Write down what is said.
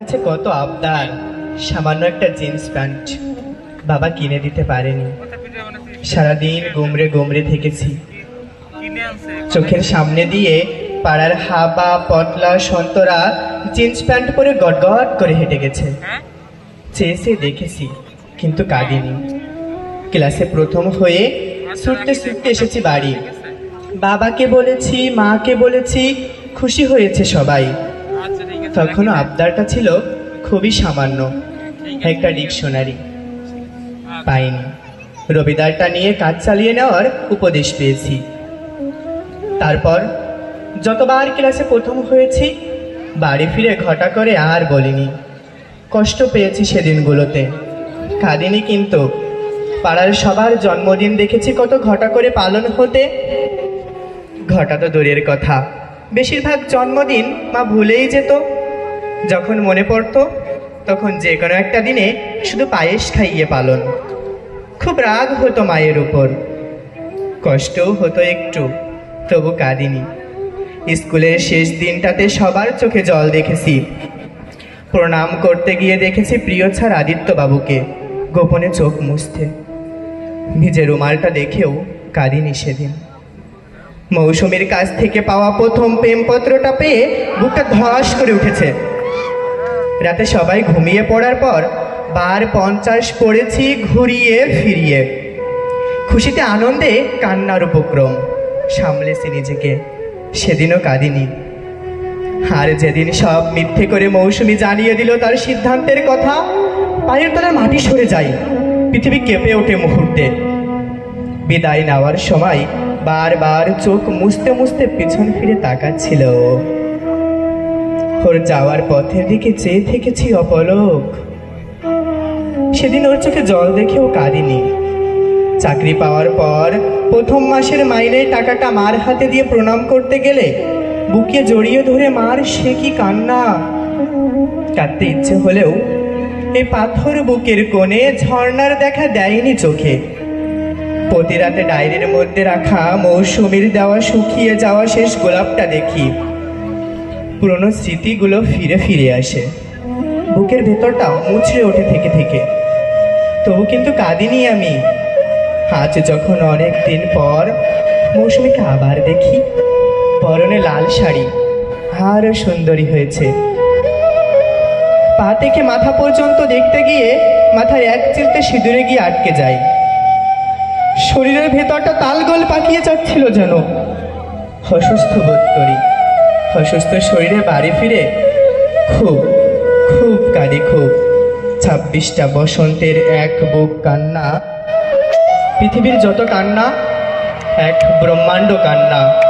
আছে কত আবদার, সামান্য একটা জিন্স প্যান্ট বাবা কিনে দিতে পারেনি। সারাদিন গোমরে গোমরে থেকেছি। চোখের সামনে দিয়ে পাড়ার হাবা পটলা, সন্তরা জিন্স প্যান্ট পরে গটগট করে হেঁটে গেছে। চেয়েছে দেখেছি, কিন্তু কাঁদিনি। ক্লাসে প্রথম হয়ে ছুটতে ছুটতে এসেছি বাড়ি। বাবাকে বলেছি, মাকে বলেছি, খুশি হয়েছে সবাই। তখনও আবদারটা ছিল খুবই সামান্য। একটা ডিকশনারি। পাইনি। রবিদারটা নিয়ে কাজ চালিয়ে নেওয়ার উপদেশ পেয়েছি। তারপর যতবার ক্লাসে প্রথম হয়েছি, বাড়ি ফিরে ঘটা করে আর বলিনি। কষ্ট পেয়েছি সেদিনগুলোতে। কাঁদিনি কিন্তু। পাড়ার সবার জন্মদিন দেখেছি কত ঘটা করে পালন হতে। ঘটা তো দূরের কথা। বেশিরভাগ জন্মদিন মা ভুলেই যেত। যখন মনে পড়তো, তখন যে কোনো একটা দিনে শুধু পায়েস খাইয়ে পালন। খুব রাগ হতো মায়ের উপর। কষ্টও হতো একটু, তবু কাঁদিনি। স্কুলের শেষ দিনটাতে সবার চোখে জল দেখেছি। প্রণাম করতে গিয়ে দেখেছি প্রিয় ছাড় আদিত্য বাবুকে গোপনে চোখ মুছতে। নিজের রুমালটা দেখেও কাঁদিনি সেদিন। মৌসুমীর কাছ থেকে পাওয়া প্রথম প্রেমপত্রটা পেয়ে বুকটা ধস করে উঠেছে। রাতে সবাই ঘুমিয়ে পড়ার পর বার পঞ্চাশ পড়েছি ঘুরিয়ে ফিরিয়ে। খুশিতে আনন্দে কান্নার উপক্রম, সামলেছি নিজেকে, সেদিনও কাঁদিনি। আর যেদিন সব মিথ্যে করে মৌসুমি জানিয়ে দিল তার সিদ্ধান্তের কথা, পায়ের তলার মাটি সরে যায় পৃথিবী কেঁপে ওঠে মুহূর্তে। বিদায় নেওয়ার সময় বারবার চোখ মুছতে মুছতে পিছন ফিরে তাকাচ্ছিল। ওর যাওয়ার পথের দিকে চেয়ে থেকেছি অপলক। সেদিন ওর চোখে জল দেখেও কাঁদিনি। চাকরি পাওয়ার পর প্রথম মাসের মাইনের টাকাটা মার হাতে দিয়ে প্রণাম করতে গেলে বুকে জড়িয়ে ধরে, মার, সে কি কান্না? কাঁদতে ইচ্ছে হলেও এই পাথর বুকের কোণে ঝর্ণার দেখা দেয়নি চোখে। প্রতি রাতে ডায়েরির মধ্যে রাখা মৌসুমীর দেওয়া শুকিয়ে যাওয়া শেষ গোলাপটা দেখি। পুরনো স্মৃতিগুলো ফিরে ফিরে আসে। বুকের ভেতরটা মুচড়ে ওঠে থেকে থেকে। তবু কিন্তু কাঁদিনি আমি। আজ যখন অনেক দিন পর মৌসুমীকে আবার দেখি, পরনে লাল শাড়ি আরও সুন্দরী হয়েছে। পা থেকে মাথা পর্যন্ত দেখতে গিয়ে মাথায় এক চিলতে সিঁদুরে গিয়ে আটকে যায় শরীরের ভেতরটা তালগোল পাকিয়ে যাচ্ছিল যেন। অসুস্থ বোধ করি। অসুস্থ শরীরে বাড়ি ফিরে খুব খুব কাঁদি খুব। ছাব্বিশটা বসন্তের এক বুক কান্না। পৃথিবীর যত কান্না, এক ব্রহ্মাণ্ড কান্না।